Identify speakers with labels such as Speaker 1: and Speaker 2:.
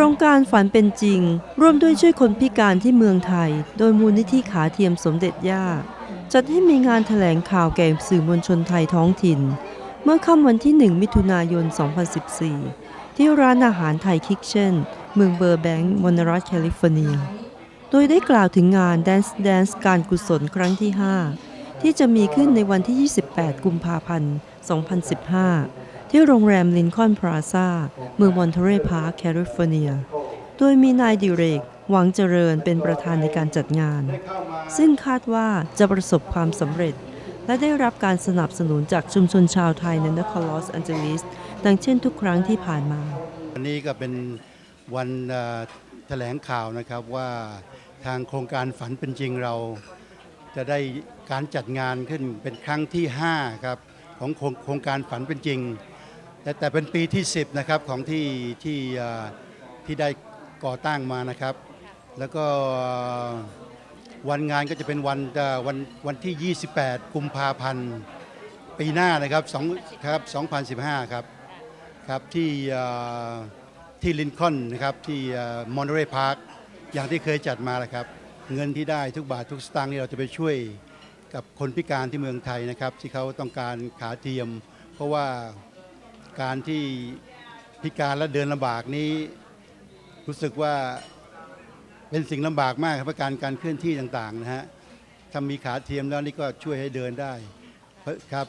Speaker 1: ครงการฝันเป็นจริง ร่วมด้วยช่วยคนพิการที่เมืองไทย โดยมูลนิธิขาเทียมสมเด็จย่า จัดให้มีงานแถลงข่าวแก่สื่อมวลชนไทยท้องถิ่น เมื่อค่ำวันที่ 1 มิถุนายน 2014 ที่ร้านอาหารไทยคิกเช่น เมืองเบอร์แบงก์มอนรัฐแคลิฟอร์เนีย โดยได้กล่าวถึงงาน Dance Dance การกุศลครั้งที่ 5 ที่จะมีขึ้นในวันที่ 28 กุมภาพันธ์ 2015 ที่โรงแรมลินคอ n พลาซาเมืองมอนเทเรพาร์คแคลิฟอร์เนีย โดยมีนายดิเรก หวังเจริญเป็นประธานในการจัดงาน ซึ่งคาดว่าจะประสบความสำเร็จ และได้รับการสนับสนุนจากชุมชนชาวไทยในนครลอสแอนเจลิส ดังเช่นทุกครั้งที่ผ่านมา
Speaker 2: วันนี้ก็เป็นวันแถลงข่าวนะครับว่าทางโครงการฝันเป็นจริงเรา จะได้การจัดงานขึ้นเป็นครั้งที่ 5 ครับ ของโครงการฝันเป็นจริง แต่แต่เป็นปีที่ 10นะครับของที่ที่อ่อที่ได้ก่อตั้งมานะครับ แล้วก็วันงานก็จะเป็นวันเอ่อวันวันที่ 28 กุมภาพันธ์ปีหน้านะครับสองครับ2015 ครับครับที่อ่อที่ลินคอล์นนะครับที่มอนเ e เรพาร์คอย่างที่เคยจัดมาแหละครับ เงินที่ได้ทุกบาททุกสตางค์นี่เราจะไปช่วย กับคนพิการที่เมืองไทยนะครับ ที่เขาต้องการขาเทียม เพราะว่า การที่พิการและเดินลำบากนี้ รู้สึกว่าเป็นสิ่งลำบากมากครับเพราะการการเคลื่อนที่ต่างๆนะฮะถ้ามีขาเทียมแล้วนี่ก็ช่วยให้เดินได้ครับ